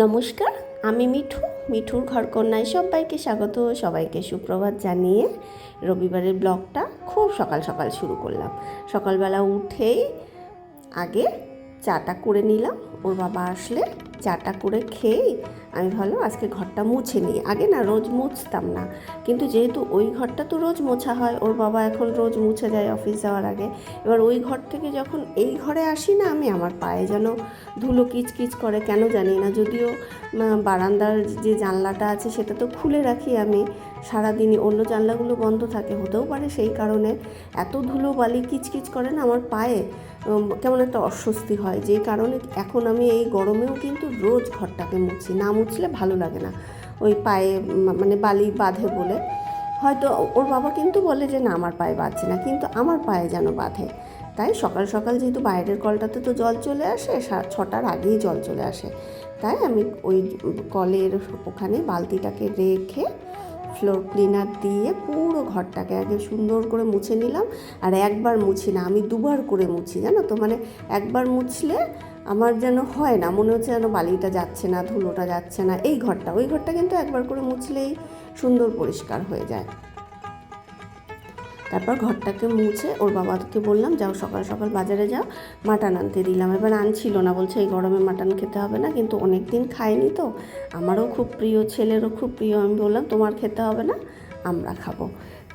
নমস্কার, আমি মিঠু, মিঠুর ঘরকন্যায় সবাইকে স্বাগত, সবাইকে সুপ্রভাত জানিয়ে রবিবারের ব্লগটা খুব সকাল সকাল শুরু করলাম। সকালবেলা উঠেই আগে চাটা করে নিলাম, ওর বাবা আসলে চাটা করে খেয়ে আমি ভাবলাম আজকে ঘরটা মুছে নিই। আগে না রোজ মুছতাম না। কিন্তু যেহেতু ওই ঘরটা তো রোজ মোছা হয়, ওর বাবা এখন রোজ মুছে যায় অফিস যাওয়ার আগে। এবার ওই ঘর থেকে যখন এই ঘরে আসি না আমি, আমার পায়ে যেন ধুলো কিচকিচ করে, কেন জানি না। যদিও বারান্দার যে জানলাটা আছে সেটা তো খুলে রাখি আমি। সারাদিনই অন্য জানলাগুলো বন্ধ থাকে, হতেও পারে সেই কারণে। এত ধুলো বালি কিচকিচ করে না আমার পায়ে। কেমন একটা অস্বস্তি হয়। যে কারণে এখন আমি এই গরমেও কিন্তু রোজ ঘরটাকে মুছি। না মুছলে ভালো লাগে না। ওই পায়ে মানে বালি বাঁধে বলে। হয়তো ওর বাবা কিন্তু বলে যে, না, আমার পায়ে বাঁধছে না। কিন্তু আমার পায়ে যেন বাঁধে। তাই সকাল সকাল যেহেতু বাইরের কলটাতে তো জল চলে আসে ছটার আগেই জল চলে আসে। তাই আমি ওই কলের ওখানে বালতিটাকে রেখে ফ্লোর ক্লিনার দিয়ে পুরো ঘরটাকে আগে সুন্দর করে মুছে নিলাম। আর একবার মুছি না, আমি দুবার করে মুছি, জানো তো? মানে একবার মুছলে আমার যেন হয় না, মনে হচ্ছে যেন বালিটা যাচ্ছে না, ধুলোটা যাচ্ছে না। এই ঘরটা, ওই ঘরটা কিন্তু একবার করে মুছলেই সুন্দর পরিষ্কার হয়ে যায়। তারপর ঘরটাকে মুছে ওর বাবাকে বললাম, যাও সকাল সকাল বাজারে যাও, মাটন আনতে দিলাম। এবার আনছিল না, বলছে এই গরমে মাটন খেতে হবে না, কিন্তু অনেক দিন খাইনি তো। আমারও খুব প্রিয়, ছেলেরও খুব প্রিয়, আমি বললাম, তোমার খেতে হবে না, আমরা খাব।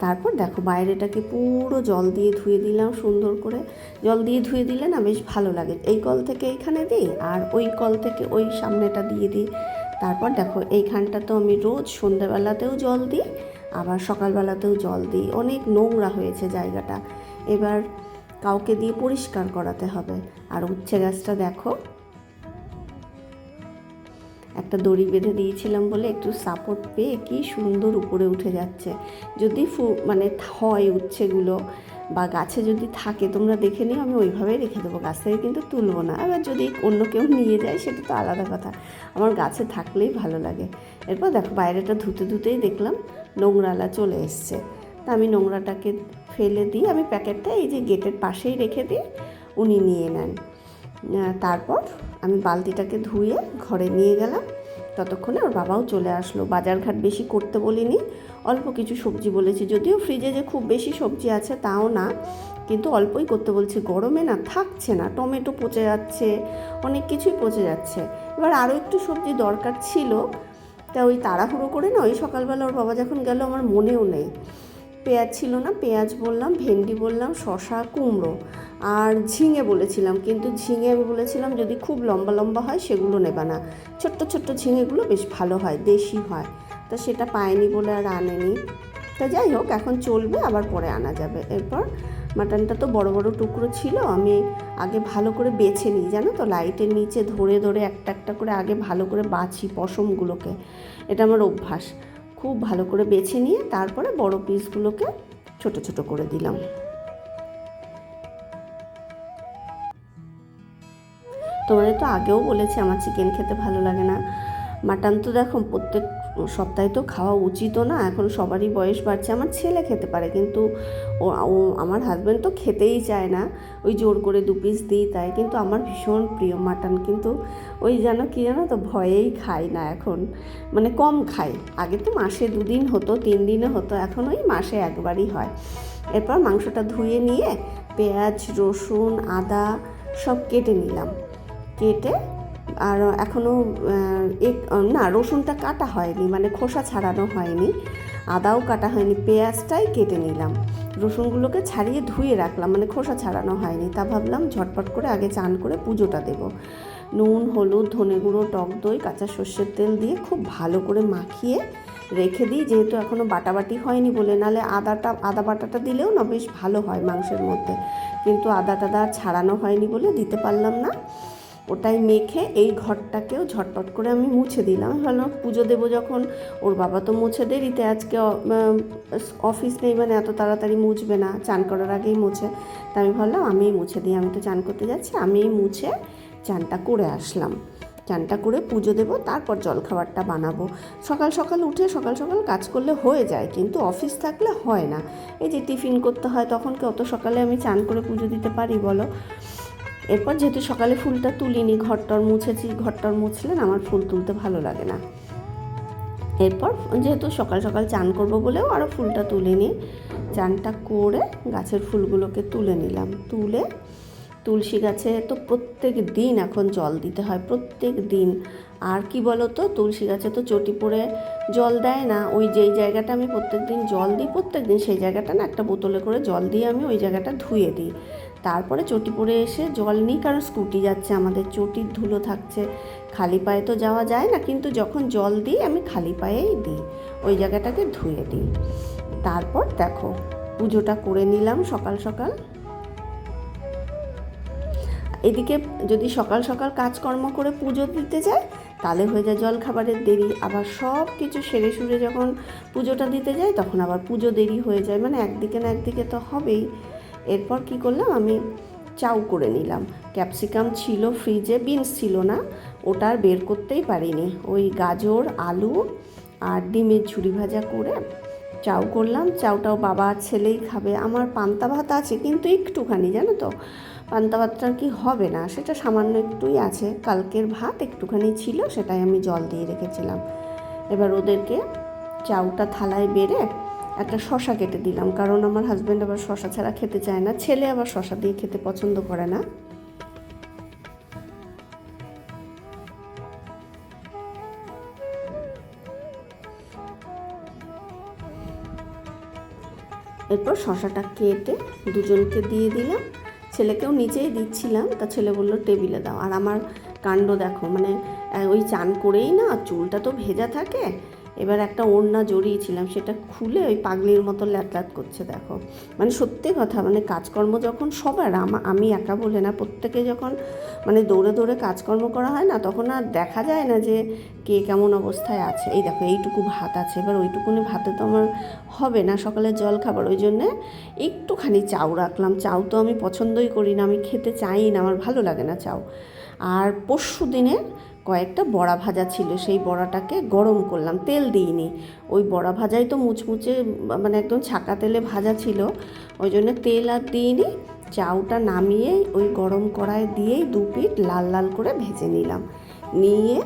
তারপর দেখো বাইরেটাকে পুরো জল দিয়ে ধুয়ে দিলাম সুন্দর করে। জল দিয়ে ধুয়ে দিলে না বেশ ভালো লাগে। এই কল থেকে এইখানে দিই আর ওই কল থেকে ওই সামনেটা দিয়ে দিই। তারপর দেখো এইখানটা তো আমি রোজ সন্ধ্যাবেলাতেও জল দিই সকালবেলাতেও জল দিই। অনেক নোংরা হয়েছে জায়গাটা। এবার কাউকে দিয়ে পরিষ্কার করাতে হবে। আর উচ্ছে গাছটা দেখো। একটা দড়ি বেঁধে দিয়েছিলাম বলে একটু সাপোর্ট পেয়ে কি সুন্দর উপরে উঠে যাচ্ছে। যদি ফু মানে হয় উচ্ছেগুলো বা গাছে যদি থাকে, তোমরা দেখে নিও, আমি ওইভাবেই রেখে দেবো। গাছ থেকে কিন্তু তুলবো না। এবার যদি অন্য কেউ নিয়ে যায়, সেটা তো আলাদা কথা। আমার গাছে থাকলেই ভালো লাগে। এরপর দেখো, বাইরেটা ধুতে ধুতেই দেখলাম নোংরালা চলে এসছে। তা আমি নোংরাটাকে ফেলে দিই। আমি প্যাকেটটা এই যে গেটের পাশেই রেখে দিই, উনি নিয়ে নেন। তারপর আমি বালতিটাকে ধুয়ে ঘরে নিয়ে গেলাম। ততক্ষণে ওর বাবাও চলে আসলো। বাজারঘাট বেশি করতে বলিনি। অল্প কিছু সবজি বলেছি। যদিও ফ্রিজে যে খুব বেশি সবজি আছে তাও না। কিন্তু অল্পই করতে বলছি। গরমে না থাকছে না। টমেটো পচে যাচ্ছে, অনেক কিছুই পচে যাচ্ছে। এবার আরও একটু সবজি দরকার ছিল। তা ওই তাড়াহুড়ো করে না ওই সকালবেলা ওর বাবা যখন গেল আমার মনেও নেই। পেঁয়াজ ছিল না, পেঁয়াজ বললাম, ভেন্ডি বললাম শশা কুমড়ো। আর ঝিঙে বলেছিলাম, কিন্তু ঝিঙে আমি বলেছিলাম যদি খুব লম্বা লম্বা হয় সেগুলো নেবা না। ছোট্ট ছোট্ট ঝিঙেগুলো বেশ ভালো হয়, দেশি হয়। তা সেটা পায়নি বলে আর আনেনি। তা যাই হোক, এখন চলবে, আবার পরে আনা যাবে। এরপর মাটনটা তো বড় বড় টুকরো ছিল, আমি আগে ভালো করে বেছে নিই, জানো তো? লাইটের নিচে ধরে ধরে একটা একটা করে আগে ভালো করে বাছি পশমগুলোকে। এটা আমার অভ্যাস। খুব ভালো করে বেছে নিয়ে তারপরে বড় পিসগুলোকে ছোট ছোট করে দিলাম। তোমাদের তো আগেও বলেছি আমার চিকেন খেতে ভালো লাগে না। মাটন তো দেখো প্রত্যেক সপ্তাহে তো খাওয়া উচিতও না, এখন সবারই বয়স বাড়ছে, আমার ছেলে খেতে পারে কিন্তু ও আমার হাজব্যান্ড তো খেতেই চায় না, ওই জোর করে দু পিস দিই তাই, কিন্তু আমার ভীষণ প্রিয় মাটন কিন্তু ওই যেন কি জানো তো ভয়েই খাই না এখন মানে কম খাই। আগে তো মাসে দুদিন হতো, তিন দিনে হতো, এখন ওই মাসে একবারই হয়। এরপর মাংসটা ধুয়ে নিয়ে পেঁয়াজ, রসুন, আদা সব কেটে নিলাম। কেটে আর এখনও এক না, রসুনটা কাটা হয়নি মানে খোসা ছাড়ানো হয়নি, আদাও কাটা হয়নি, পেঁয়াজটাই কেটে নিলাম। রসুনগুলোকে ছাড়িয়ে ধুয়ে রাখলাম মানে খোসা ছাড়ানো হয়নি, তা ভাবলাম ঝটপট করে আগে চান করে পুজোটা দেব। নুন, হলুদ, ধনে গুঁড়ো, টক দই, কাঁচা সর্ষের তেল দিয়ে খুব ভালো করে মাখিয়ে রেখে দিই, যেহেতু এখনও বাটাবাটি হয়নি বলে, নালে আদাটা, আদা বাটাটা দিলেও না বেশ ভালো হয় মাংসের মধ্যে, কিন্তু আদা টাদা ছাড়ানো হয়নি বলে দিতে পারলাম না। ওটাই মেখে এই ঘরটাকেও ঝটপট করে আমি মুছে দিলাম। ভাবলাম পুজো দেবো যখন, ওর বাবা তো মুছে দেরিতে, আজকে অফিস নেই মানে এত তাড়াতাড়ি মুছবে না, চান করার আগেই মুছে। তা আমি ভাবলাম, আমিই মুছে দিই, আমি তো চান করতে যাচ্ছি, আমিই মুছে চানটা করে আসলাম। চানটা করে পুজো দেবো, তারপর জলখাবারটা বানাবো। সকাল সকাল উঠে, সকাল সকাল কাজ করলে হয়ে যায়, কিন্তু অফিস থাকলে হয় না। এই যে টিফিন করতে হয়, তখন কি অত সকালে আমি চান করে পুজো দিতে পারি বলো? এরপর যেহেতু সকালে ফুলটা তুলিনি, ঘরটর মুছেছি, ঘরটর মুছলে না আমার ফুল তুলতে ভালো লাগে না। এরপর যেহেতু সকাল সকাল চান করব বলেও আরও ফুলটা তুলে নিই চানটা করে গাছের ফুলগুলোকে তুলে নিলাম। তুলে তুলসী গাছে তো প্রত্যেক দিন এখন জল দিতে হয়, প্রত্যেক দিন আর কি বলো তো তুলসী গাছে তো চটি পড়ে জল দেয় না। ওই যেই জায়গাটা আমি প্রত্যেক দিন জল দিই প্রত্যেক দিন সেই জায়গাটা না একটা বোতলে করে জল দিয়ে আমি ওই জায়গাটা ধুয়ে দিই। তারপরে চটি পড়ে এসে জল নিই, কারণ স্কুটি যাচ্ছে, আমাদের চটির ধুলো থাকছে। খালি পায়ে তো যাওয়া যায় না, কিন্তু যখন জল দিই, আমি খালি পায়েই দিই, ওই জায়গাটাকে ধুয়ে দিই। তারপর দেখো, পুজোটা করে নিলাম সকাল সকাল। এদিকে যদি সকাল সকাল কাজকর্ম করে পুজো দিতে যায় তাহলে হয়ে যায় জল খাবারের দেরি। আবার সব কিছু সেরে সুরে যখন পুজোটা দিতে যাই, তখন আবার পুজো দেরি হয়ে যায়। মানে একদিকে না একদিকে তো হবেই। এরপর কি করলাম, আমি চাউ করে নিলাম। ক্যাপসিকাম ছিল, ফ্রিজে বিনস ছিল না। ওটা আর বের করতেই পারিনি। ওই গাজর, আলু আর ডিমের ঝুড়ি ভাজা করে চাউ করলাম। চাউটাও বাবা ছেলেই খাবে। আমার পান্তা ভাত আছে, কিন্তু একটুখানি, জানো তো? পান্তা ভাতটা কি হবে না, সেটা সামান্য একটুই আছে। কালকের ভাত একটুখানি ছিল, সেটাই আমি জল দিয়ে রেখেছিলাম। এবার ওদেরকে চাউটা থালায় বেড়ে একটা শশা কেটে দিলাম, কারণ আমার হাজব্যান্ড আবার শশা ছাড়া খেতে চায় না, ছেলে আবার শশা দিয়ে খেতে পছন্দ করে না। এরপর শশাটা কেটে দুজনকে দিয়ে দিলাম। ছেলেকেও নিচেই দিচ্ছিলাম, তা ছেলে বলল, টেবিলে দাও। আর আমার কাণ্ড দেখো মানে ওই চান করেই না, চুলটা তো ভেজা থাকে এবার একটা ওড়না জড়িয়েছিলাম, সেটা খুলে ওই পাগলির মতো ল্যাতল্যাত করছে, দেখো। মানে সত্যি কথা মানে কাজকর্ম যখন সবার, আমি একা বলে না, প্রত্যেকে যখন মানে দৌড়ে দৌড়ে কাজকর্ম করা হয় না, তখন আর দেখা যায় না যে কে কেমন অবস্থায় আছে। এই দেখো, এইটুকু ভাত আছে, এবার ওইটুকুনি ভাতে তো আমার হবে না সকালে জল খাবার, ওই জন্যে একটুখানি চাউ রাখলাম। চাউ তো আমি পছন্দই করি না, আমি খেতে চাই না, আমার ভালো লাগে না চাউ। আর পরশু দিনের কয়েকটা বড়া ভাজা ছিল, সেই বড়াটাকে গরম করলাম, তেল দিইনি। ওই বড়া ভাজাই তো মুচমুচে মানে একদম ছাকা তেলে ভাজা ছিল, ওই জন্য তেল আর দিইনি। চাউটা নামিয়ে ওই গরম কড়াই দিয়েই দু পিঠ লাল লাল করে ভেজে নিলাম। নিয়ে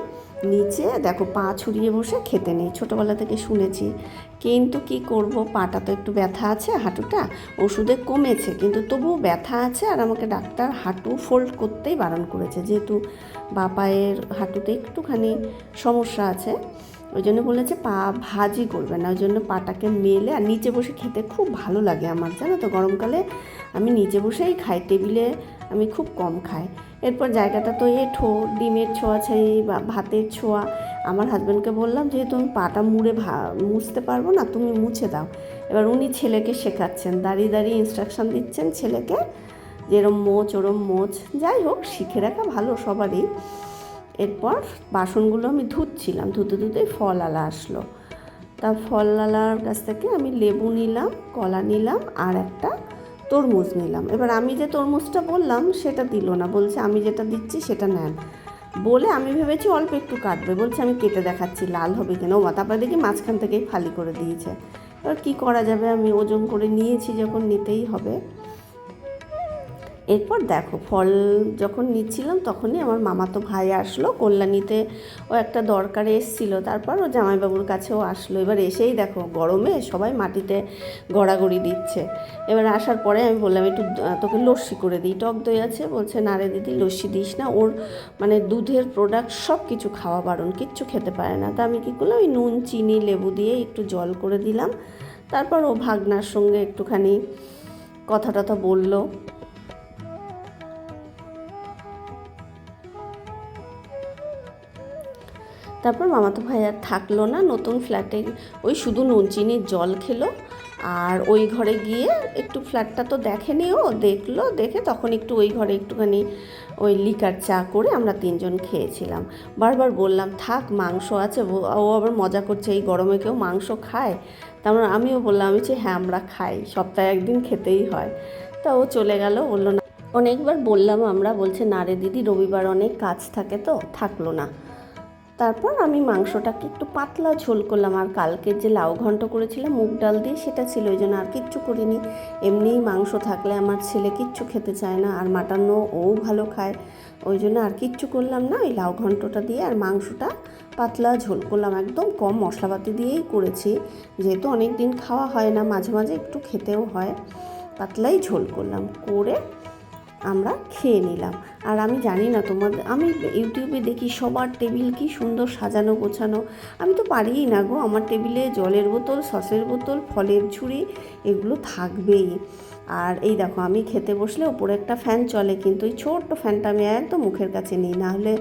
নিচে দেখো পা ছড়িয়ে বসে খেতে নেই। ছোটোবেলা থেকে শুনেছি। কিন্তু কি করব? পাটা তো একটু ব্যথা আছে, হাঁটুটা ওষুধে কমেছে। কিন্তু তবুও ব্যথা আছে আর আমাকে ডাক্তার হাঁটু ফোল্ড করতেই বারণ করেছে। যেহেতু বা পায়ের হাঁটুতে একটুখানি সমস্যা আছে, ওই জন্য বলেছে পা ভাজি করবে না। ওই জন্য পাটাকে মেলে আর নিচে বসে খেতে খুব ভালো লাগে আমার। জানো তো, গরমকালে আমি নিচে বসেই খাই। টেবিলে আমি খুব কম খাই। এরপর জায়গাটা তো এঠো ডিমের ছোঁয়া ছাই বা ভাতের ছোঁয়া। আমার হাজব্যান্ডকে বললাম, যেহেতু আমি পাটা মুড়ে ভা, মুছতে পারব না, তুমি মুছে দাও। এবার উনি ছেলেকে শেখাচ্ছেন, দাঁড়িয়ে দাঁড়িয়ে ইনস্ট্রাকশন দিচ্ছেন ছেলেকে, যেরম মোচ, ওরম মোচ। যাই হোক, শিখে রাখা ভালো সবারই। এরপর বাসনগুলো আমি ধুচ্ছিলাম, ধুতে ধুতে ফল আলা আসলো। তা ফল আলার কাছ থেকে আমি লেবু নিলাম, কলা নিলাম, আর একটা তরমুজ নিলাম। এবার আমি যে তরমুজটা বললাম, সেটা দিল না। বলছে, আমি যেটা দিচ্ছি, সেটা নেন। বলে আমি ভেবেছি অল্প একটু কাটবে। বলছে, আমি কেটে দেখাচ্ছি, লাল হবে কেন? ও তারপরে দেখি মাঝখান থেকেই ফালি করে দিয়েছে। এবার কী করা যাবে? আমি ওজন করে নিয়েছি, যখন নিতেই হবে। এরপর দেখো, ফল যখন নিচ্ছিলাম তখনই আমার মামাতো ভাই আসলো, কল্যাণীতে ও একটা দরকারে এসেছিল, তারপর ও জামাইবাবুর কাছেও আসলো। এবার এসেই দেখো, গরমে সবাই মাটিতে গড়াগড়ি দিচ্ছে। এবার আসার পরে আমি বললাম, একটু তোকে লস্যি করে দিই। টক দই আছে, বলছে, না রে দিদি, লস্যি দিস না। ওর মানে দুধের প্রোডাক্ট সব কিছু খাওয়া বারণ, কিচ্ছু খেতে পারে না। তা আমি কী করলাম, ওই নুন, চিনি, লেবু দিয়ে একটু জল করে দিলাম। তারপর ও ভাগনার সঙ্গে একটুখানি কথা টথা বলল। তারপর মামাতো ভাই আর থাকল না, নতুন ফ্ল্যাটে ওই শুধু নুন চিনির জল খেলো আর ওই ঘরে গিয়ে একটু ফ্ল্যাটটা তো দেখেনি ও, দেখল, দেখে তখন একটু ওই ঘরে একটুখানি ওই লিকার চা করে আমরা তিনজন খেয়েছিলাম। বারবার বললাম, থাক, মাংস আছে। ও- আবার মজা করছে, এই গরমে কেউ মাংস খায়? তারপর আমিও বললাম, আমি যে হ্যাঁ আমরা খাই, সপ্তাহে একদিন খেতেই হয়। তা ও চলে গেল, বলল, না। অনেকবার বললাম আমরা, বলছে, না রে দিদি, রবিবার অনেক কাজ থাকে তো, থাকল না। তারপর আমি মাংসটাকে একটু পাতলা ঝোল করলাম, আর কালকের যে লাউ ঘন্ট করেছিলাম, মুগ ডাল দিয়ে সেটা ছিল, ওই জন্য আর কিচ্ছু করিনি। এমনিই মাংস থাকলে আমার ছেলে কিচ্ছু খেতে চায় না, আর মাটানো ও ভালো খায়, ওই জন্য আর কিচ্ছু করলাম না। ওই লাউ ঘন্টটা দিয়ে আর মাংসটা পাতলা ঝোল করলাম, একদম কম মশলাপাতি দিয়েই করেছি। যেহেতু অনেক দিন খাওয়া হয় না, মাঝে মাঝে একটু খেতেও হয়, পাতলাই ঝোল করলাম, করে আমরা খেয়ে নিলাম। আর আমি জানি না তোমাদের, আমি ইউটিউবে দেখি সবার টেবিল কি সুন্দর সাজানো গোছানো। আমি তো পারিই না গো, আমার টেবিলে জলের বোতল, সসের বোতল, ফলের ঝুড়ি, এগুলো থাকবেই। আর এই দেখো, আমি খেতে বসলে ওপরে একটা ফ্যান চলে, কিন্তু ওই ছোট্ট ফ্যানটা আমি একদম মুখের কাছে নিই না হলে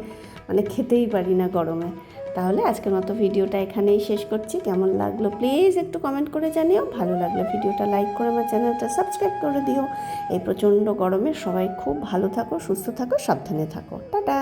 মানে খেতেই পারি না গরমে। তাহলে আজকের মতো ভিডিওটা এখানেই শেষ করছি। কেমন লাগল প্লিজ একটু কমেন্ট করে জানিও। ভালো লাগলে ভিডিওটা লাইক করে আমার চ্যানেলটা সাবস্ক্রাইব করে দিও। এই প্রচণ্ড গরমে সবাই খুব ভালো থাকো, সুস্থ থাকো, সাবধানে থাকো। টাটা!